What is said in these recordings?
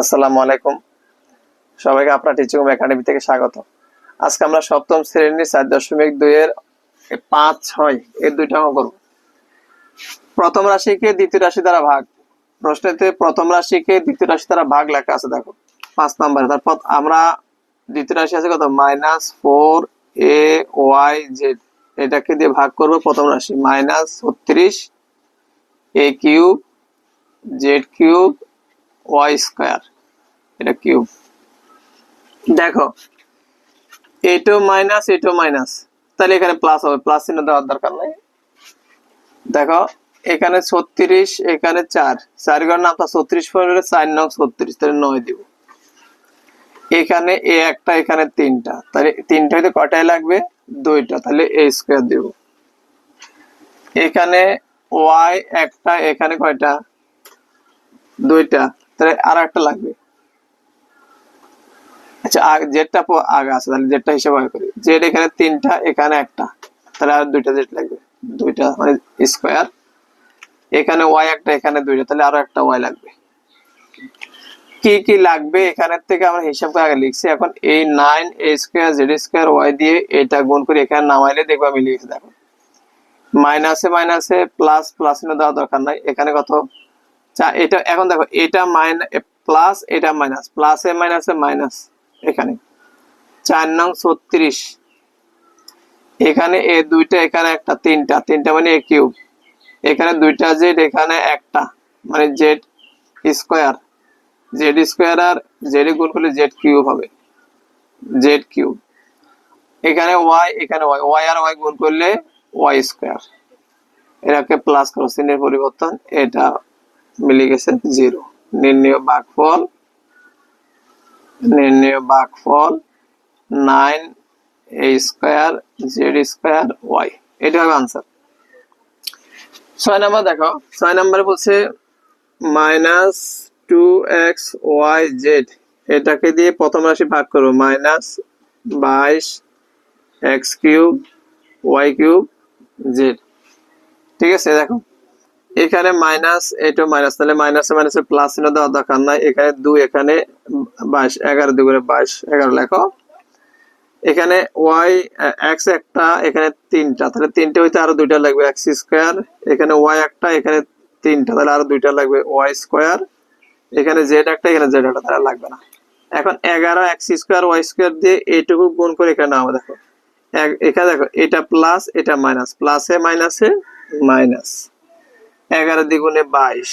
আসসালামু আলাইকুম। সবাইকে আপনার টিচিং একাডেমি থেকে স্বাগত। আজকে আমরা সপ্তম শ্রেণির চার দশমিক দুই এর পাঁচ ছয় এর দুইটা অঙ্ক করব। প্রথম রাশিকে দ্বিতীয় রাশি দ্বারা ভাগ। প্রশ্নেতে প্রথম রাশিকে দ্বিতীয় রাশি দ্বারা ভাগ লেখা আছে, দেখো। পাঁচ নাম্বার, তারপর আমরা দ্বিতীয় রাশি আছে কত? Minus four A Y Z. এটাকে দিয়ে ভাগ করব প্রথম রাশি। মাইনাস ছত্রিশ A cube, Z cube Y square. এটা কিউব। দেখো এটো মাইনাস এটো মাইনাস তাহলে এখানে প্লাস হবে প্লাস চিহ্ন দেওয়ার দরকার নাই। দেখো, এখানে ছত্রিশ, এখানে চার। চার ঘর নামটা ছত্রিশ পনেরো চার নং ছত্রিশ, তাহলে নয় দিব। এখানে এ একটা, এখানে তিনটা। তাহলে তিনটা হইতে কটায় লাগবে? দুইটা। তাহলে এ স্কোয়ার দিব। এখানে ওয়াই একটা, এখানে কয়টা? দুইটা। তাহলে আর একটা লাগবে। আচ্ছা জেডটা আগে আছে, তাহলে জেডটা হিসাব আগে করি। জেড এখানে তিনটা, এখানে একটা। তাহলে আর দুইটা জেড লাগবে। দুইটা মানে স্কোয়ার এখানে ওয়াই একটা, এখানে দুইটা, তাহলে আরও একটা ওয়াই লাগবে। কি কি লাগবে? এখানের থেকে আমরা হিসাব করে আগে লিখছি। এখন এই nine A square Z square Y দিয়ে এটা গুণ করে এখানে নামাইলে দেখব আমি লিখেছি দেখো মাইনাসে মাইনাসে প্লাস প্লাস দেওয়া দরকার নাই। এখানে কত? এটা এখন দেখো, এটা মাইনাস প্লাস এটা মাইনাস প্লাসে মাইনাসে মাইনাস এখানে। চার নং ছত্রিশ। এখানে এ দুইটা, এখানে একটা, তিনটা। তিনটা মানে এ কিউব। এখানে দুইটা জেড, এখানে একটা। মানে জেড স্কোয়ার। জেড স্কোয়ার আর জেড গুণ করলে জেড কিউব হবে। Z cube. এখানে ওয়াই এখানে ওয়াই। ওয়াই আর ওয়াই গুণ করলে ওয়াই স্কোয়ার। এটাকে প্লাস করো, চিহ্নের পরিবর্তন। এটা মিলে গেছে জিরো। নির্ণয় ভাগফল নির্ণয় ভাগফল nine A square, Z square, Y. এটা হবে আনসার ছয় নাম্বার দেখো, ছয় নাম্বারে বলছে minus two X Y Z. এটাকে দিয়ে প্রথম রাশি ভাগ করব মাইনাস বাইশ X cube, Y cube, Z. ঠিক আছে, দেখো। এখানে মাইনাস এটা মাইনাস, তাহলে মাইনাসে মাইনাসে প্লাস চিহ্ন দেওয়ার দরকার নাই। এখানে দুই, এখানে বাইশ, এগারো দুগুণে বাইশ, এগারো লেখো। এখানে ওয়াই এক্স একটা, এখানে তিনটা, তাহলে তিনটে হইতে আরও দুইটা লাগবে এক্স স্কোয়ার এখানে ওয়াই একটা, এখানে তিনটা, তাহলে আরও দুইটা লাগবে ওয়াই স্কোয়ার এখানে জেড একটা, এখানে জেড একটা, তাহলে লাগবে না। এখন এগারো এক্স স্কোয়ার ওয়াই স্কোয়ার দিয়ে এইটুকু গুণ করে এখানে নাও, দেখো। এখানে দেখো, এটা প্লাস এটা মাইনাস প্লাসে মাইনাসে মাইনাস এগারো দ্বিগুণে বাইশ।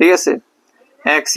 ঠিক আছে? এক্স